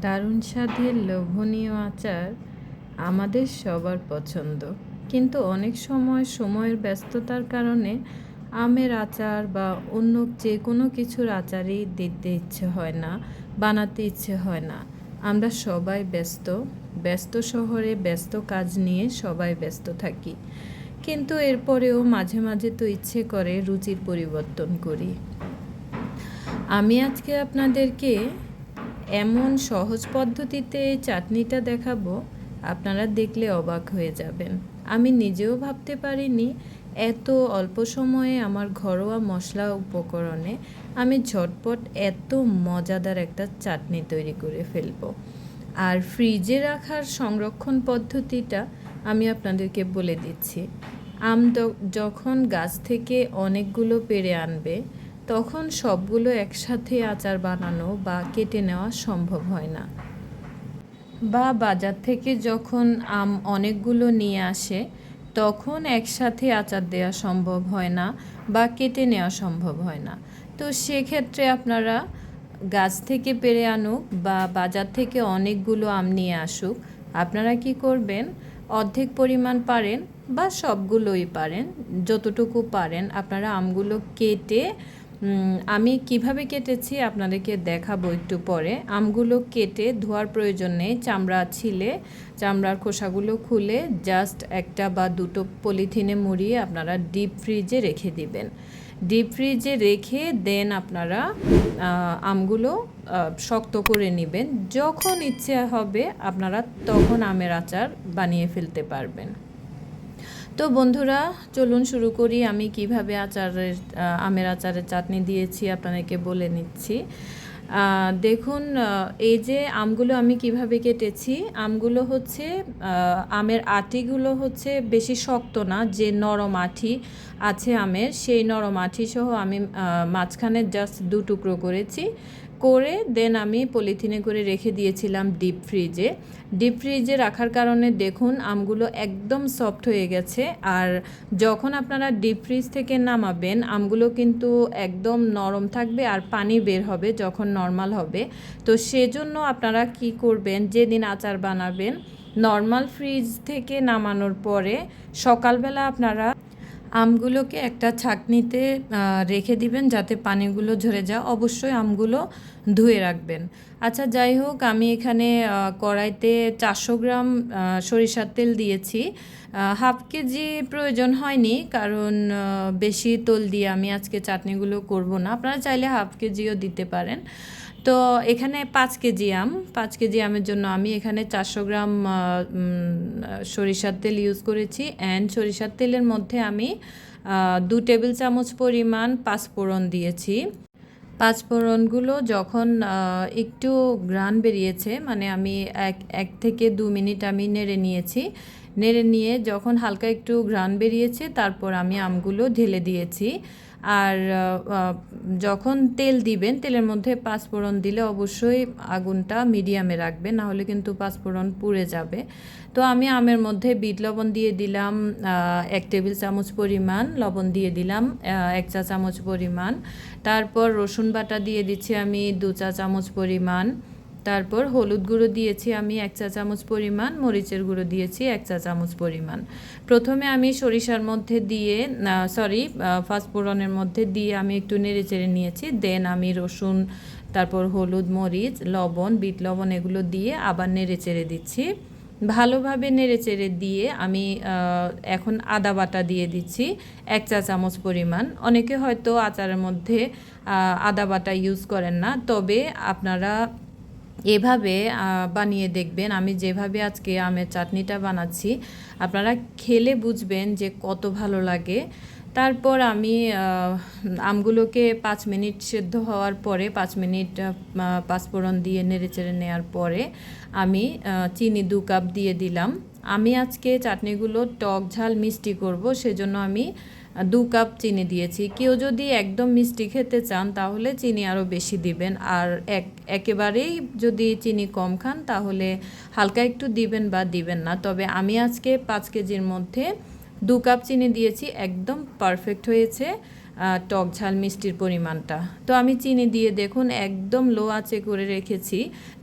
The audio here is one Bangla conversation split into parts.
দারুণ স্বাদের লোভনীয় আচার আমাদের সবার পছন্দ। কিন্তু অনেক সময় সময়ের ব্যস্ততার কারণে আমের আচার বা অন্য যে কোনো কিছুর আচারই দিতে ইচ্ছে হয় না, বানাতে ইচ্ছে হয় না। আমরা সবাই ব্যস্ত ব্যস্ত শহরে ব্যস্ত কাজ নিয়ে সবাই ব্যস্ত থাকি। কিন্তু এরপরেও মাঝে মাঝে তো ইচ্ছে করে রুচির পরিবর্তন করি। আমি আজকে আপনাদেরকে এমন সহজ পদ্ধতিতে চাটনিটা দেখাবো, আপনারা দেখলে অবাক হয়ে যাবেন। আমি নিজেও ভাবতে পারিনি এত অল্প সময়ে আমার ঘরোয়া মশলা উপকরণে আমি ঝটপট এত মজাদার একটা চাটনি তৈরি করে ফেলব। আর ফ্রিজে রাখার সংরক্ষণ পদ্ধতিটা আমি আপনাদেরকে বলে দিচ্ছি। আম যখন গাছ থেকে অনেকগুলো পেড়ে আনবে তখন সবগুলো একসাথে আচার বানানো বা কেটে নেওয়া সম্ভব হয় না। বা বাজার থেকে যখন আম অনেকগুলো নিয়ে আসে, তখন একসাথে আচার দেওয়া সম্ভব হয় না বা কেটে নেওয়া সম্ভব হয় না। তো সেক্ষেত্রে আপনারা গাছ থেকে পেরে আনুক বা বাজার থেকে অনেকগুলো আম নিয়ে আসুক, আপনারা কি করবেন? অর্ধেক পরিমাণ পারেন বা সবগুলোই পারেন, যতটুকু পারেন, আপনারা আমগুলো কেটে আমি কীভাবে কেটেছি আপনাদেরকে দেখাবো একটু পরে। আমগুলো কেটে ধোয়ার প্রয়োজন নেই, চামড়া ছিলে, চামড়ার খোসাগুলো খুলে জাস্ট একটা বা দুটো পলিথিনে মুড়িয়ে আপনারা ডিপ ফ্রিজে রেখে দিবেন। ডিপ ফ্রিজে রেখে দেন আপনারা আমগুলো শক্ত করে নেবেন। যখন ইচ্ছে হবে আপনারা তখন আমের আচার বানিয়ে ফেলতে পারবেন। তো বন্ধুরা, চলুন শুরু করি। আমি কীভাবে আচারের আমের আচারের চাটনি দিয়েছি আপনাদেরকে বলে নিচ্ছি। দেখুন এই যে আমগুলো আমি কীভাবে কেটেছি, আমগুলো হচ্ছে আমের আটিগুলো হচ্ছে বেশি শক্ত না, যে নরম আঠি আছে আমের, সেই নরম আঠি সহ আমি মাঝখানে জাস্ট দু টুকরো করেছি। করে দেন আমি পলিথিনে করে রেখে দিয়েছিলাম ডিপ ফ্রিজে। ডিপ ফ্রিজে রাখার কারণে দেখুন আমগুলো একদম সফট হয়ে গেছে আর যখন আপনারা ডিপ ফ্রিজ থেকে নামাবেন, আমগুলো কিন্তু একদম নরম থাকবে আর পানি বের হবে যখন নর্মাল হবে। তো সেজন্য আপনারা কি করবেন, যেদিন আচার বানাবেন, নর্মাল ফ্রিজ থেকে নামানোর পরে সকালবেলা আপনারা আমগুলোকে একটা ছাঁকনিতে রেখে দিবেন যাতে পানিগুলো ঝরে যায় অবশ্যই আমগুলো ধুয়ে রাখবেন। আচ্ছা যাই হোক, আমি এখানে কড়াইতে চারশো গ্রাম সরিষার তেল দিয়েছি। হাফ কেজি প্রয়োজন হয়নি, কারণ বেশি তোল দিয়ে আমি আজকে চাটনিগুলো করব না। আপনারা চাইলে হাফ কেজিও দিতে পারেন। তো এখানে পাঁচ কেজি আম। পাঁচ কেজি আমের জন্য আমি এখানে চারশো গ্রাম সরিষার তেল ইউজ করেছি। অ্যান্ড সরিষার তেলের মধ্যে আমি দু টেবিল চামচ পরিমাণ পাঁচফোড়ন দিয়েছি। পাঁচফোড়নগুলো যখন একটু গ্রান বেরিয়েছে মানে আমি এক এক থেকে দু মিনিট আমি নেড়ে নিয়েছি। নেড়ে নিয়ে যখন হালকা একটু ঘ্রাণ বেরিয়েছে, তারপর আমি আমগুলো ঢেলে দিয়েছি। আর যখন তেল দিবেন, তেলের মধ্যে পাঁচফোড়ন দিলে অবশ্যই আগুনটা মিডিয়ামে রাখবেন, নাহলে কিন্তু পাঁচফোড়ন পুড়ে যাবে। তো আমি আমের মধ্যে বিট লবণ দিয়ে দিলাম এক টেবিল চামচ পরিমাণ লবণ দিয়ে দিলাম এক চা চামচ পরিমাণ। তারপর রসুন বাটা দিয়ে দিচ্ছি আমি দু চা চামচ পরিমাণ। তারপর হলুদ গুঁড়ো দিয়েছি আমি এক চা চামচ পরিমাণ, মরিচের গুঁড়ো দিয়েছি এক চা চামচ পরিমাণ। প্রথমে আমি সরিষার মধ্যে দিয়ে সরি ফাস্টফোড়নের মধ্যে দিয়ে আমি একটু নেড়ে চেড়ে নিয়েছি। দেন আমি রসুন, তারপর হলুদ, মরিচ, লবণ, বিট লবণ এগুলো দিয়ে আবার নেড়ে চেড়ে দিচ্ছি। ভালোভাবে নেড়ে চেড়ে দিয়ে আমি এখন আদা বাটা দিয়ে দিচ্ছি এক চা চামচ পরিমাণ। অনেকে হয়তো আচারের মধ্যে আদা বাটা ইউজ করেন না, তবে আপনারা এভাবে বানিয়ে দেখবেন। আমি যেভাবে আজকে আমের চাটনিটা বানাচ্ছি, আপনারা খেলে বুঝবেন যে কত ভালো লাগে। তারপর আমি আমগুলোকে পাঁচ মিনিট সেদ্ধ হওয়ার পরে, পাঁচ মিনিট পাঁচফোড়ন দিয়ে নেড়ে চেড়ে নেওয়ার পরে আমি চিনি দু কাপ দিয়ে দিলাম। আমি আজকে চাটনিগুলো টক ঝাল মিষ্টি করব, সেজন্য আমি দু কাপ চিনি দিয়েছি। কেউ যদি একদম মিষ্টি খেতে চান, তাহলে চিনি আরও বেশি দিবেন। আর এক, একেবারেই যদি চিনি কম খান, তাহলে হালকা একটু দিবেন বা দিবেন না। তবে আমি আজকে পাঁচ কেজির মধ্যে দু কাপ চিনি দিয়েছি, একদম পারফেক্ট হয়েছে টক ঝাল মিষ্টির পরিমাণটা। তো আমি চিনি দিয়ে দেখুন, একদম লো আঁচে করে রেখেছি,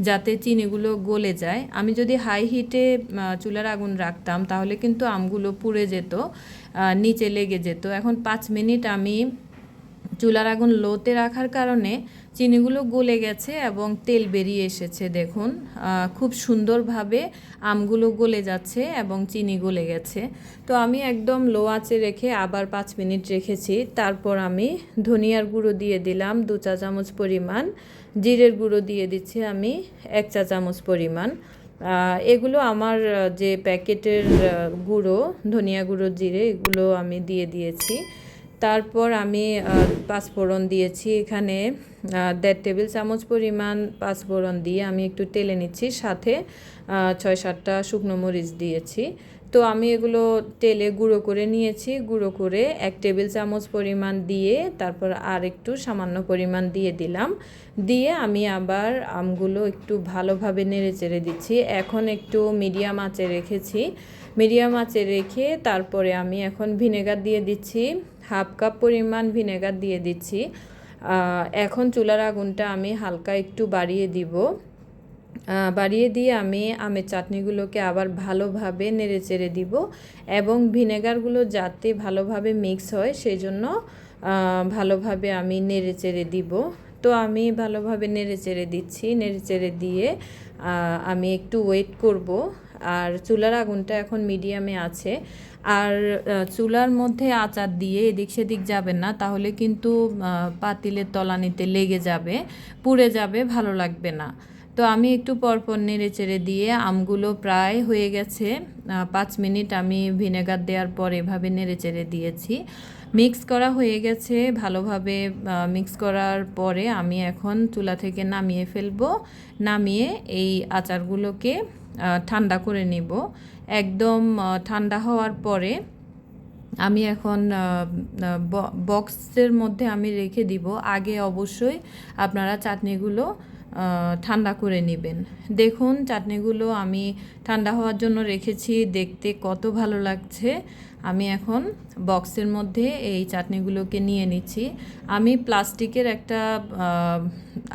যাতে চিনিগুলো গলে যায়। আমি যদি হাই হিটে চুলার আগুন রাখতাম, তাহলে কিন্তু আমগুলো পুড়ে যেত। নিচে লেগে যেত। এখন পাঁচ মিনিট আমি চুলার আগুন লোতে রাখার কারণে চিনিগুলো গলে গেছে এবং তেল বেরিয়ে এসেছে, দেখুন। খুব সুন্দরভাবে আমগুলো গলে যাচ্ছে এবং চিনি গলে গেছে। তো আমি একদম লো আঁচে রেখে আবার পাঁচ মিনিট রেখেছি। তারপর আমি ধনিয়ার গুঁড়ো দিয়ে দিলাম দু চা চামচ পরিমাণ। জিরের গুঁড়ো দিয়ে দিচ্ছি আমি এক চা চামচ পরিমাণ। এগুলো আমার যে প্যাকেটের গুঁড়ো, ধনিয়া গুঁড়ো, জিরে, এগুলো আমি দিয়ে দিয়েছি। তারপর আমি পাঁচফোড়ন দিয়েছি এখানে দেড় টেবিল চামচ পরিমাণ পাঁচফোড়ন দিয়ে আমি একটু তেলে নিচ্ছি। সাথে ছয় সাতটা শুকনো মরিচ দিয়েছি। তো আমি এগুলো তেলে গুঁড়ো করে নিয়েছি, গুঁড়ো করে এক টেবিল চামচ পরিমাণ দিয়ে তারপর আর একটু সামান্য পরিমাণ দিয়ে দিলাম। দিয়ে আমি আবার আমগুলো একটু ভালোভাবে নেড়ে চেড়ে দিচ্ছি। এখন একটু মিডিয়াম আঁচে রেখেছি। মিডিয়াম আঁচে রেখে তারপরে আমি এখন ভিনেগার দিয়ে দিচ্ছি। হাফ কাপ পরিমাণ ভিনেগার দিয়ে দিচ্ছি। এখন চুলার আগুনটা আমি হালকা একটু বাড়িয়ে দিব। বাড়িয়ে দিয়ে আমি আমের চাটনিগুলোকে আবার ভালোভাবে নেড়ে চেড়ে দিব এবং ভিনেগারগুলো যাতে ভালোভাবে মিক্স হয় সেই জন্য ভালোভাবে আমি নেড়ে চেড়ে দিব। তো আমি ভালোভাবে নেড়ে চেড়ে দিচ্ছি নেড়ে চেড়ে দিয়ে আমি একটু ওয়েট করব। আর চুলার আগুনটা এখন মিডিয়ামে আছে। আর চুলার মধ্যে আচার দিয়ে এদিক সেদিক যাবেন না, তাহলে কিন্তু পাতিলের তলানিতে লেগে যাবে, পুড়ে যাবে, ভালো লাগবে না। তো আমি একটু পরপর নেড়ে চেড়ে দিয়ে আমগুলো প্রায় হয়ে গেছে। পাঁচ মিনিট আমি ভিনেগার দেওয়ার পর এভাবে নেড়ে চেড়ে দিয়েছি। মিক্স করা হয়ে গেছে। ভালোভাবে মিক্স করার পরে আমি এখন চুলা থেকে নামিয়ে ফেলব। নামিয়ে এই আচারগুলোকে ঠান্ডা করে নিব। একদম ঠান্ডা হওয়ার পরে আমি এখন বক্সের মধ্যে আমি রেখে দিব। আগে অবশ্যই আপনারা চাটনিগুলো ঠান্ডা করে নেবেন। দেখুন, চাটনিগুলো আমি ঠান্ডা হওয়ার জন্য রেখেছি। দেখতে কত ভালো লাগছে। আমি এখন বক্সের মধ্যে এই চাটনিগুলোকে নিয়ে নিচ্ছি। আমি প্লাস্টিকের একটা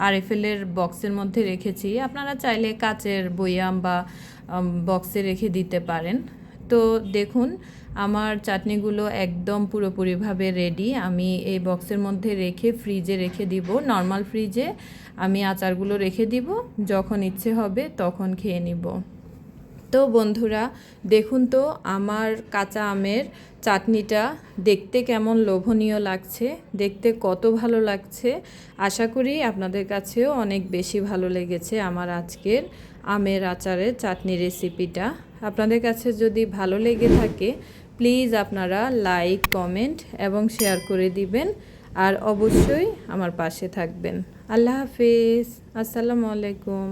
আরএফএলের বক্সের মধ্যে রেখেছি। আপনারা চাইলে কাচের বয়াম বা বক্সে রেখে দিতে পারেন। তো দেখুন আমার চাটনিগুলো একদম পুরোপুরিভাবে রেডি আমি এই বক্সের মধ্যে রেখে ফ্রিজে রেখে দিব। নর্মাল ফ্রিজে আমি আচারগুলো রেখে দিব। যখন ইচ্ছে হবে তখন খেয়ে নিব। তো বন্ধুরা, দেখুন তো আমার কাঁচা আমের চাটনিটা দেখতে কেমন লোভনীয় লাগছে, দেখতে কত ভালো লাগছে। আশা করি আপনাদের কাছেও অনেক বেশি ভালো লেগেছে আমার আজকের আমের আচারের চাটনি রেসিপিটা আপনাদের কাছে যদি ভালো লেগে থাকে প্লিজ আপনারা লাইক, কমেন্ট এবং শেয়ার করে দিবেন আর অবশ্যই আমার পাশে থাকবেন। আল্লাহ হাফিজ। আসসালামু আলাইকুম।